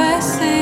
I saying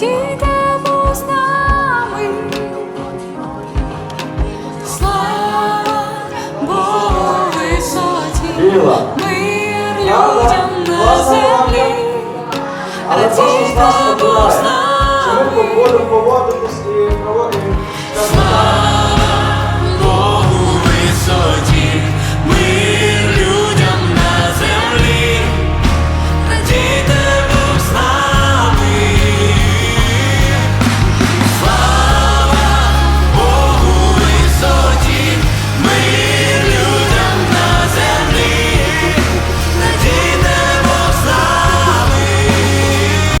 дійдемо з нами. Слава Богу висоті, мир людям на землі, радійдемо з нами. Чому по полю поводимось і проводимо?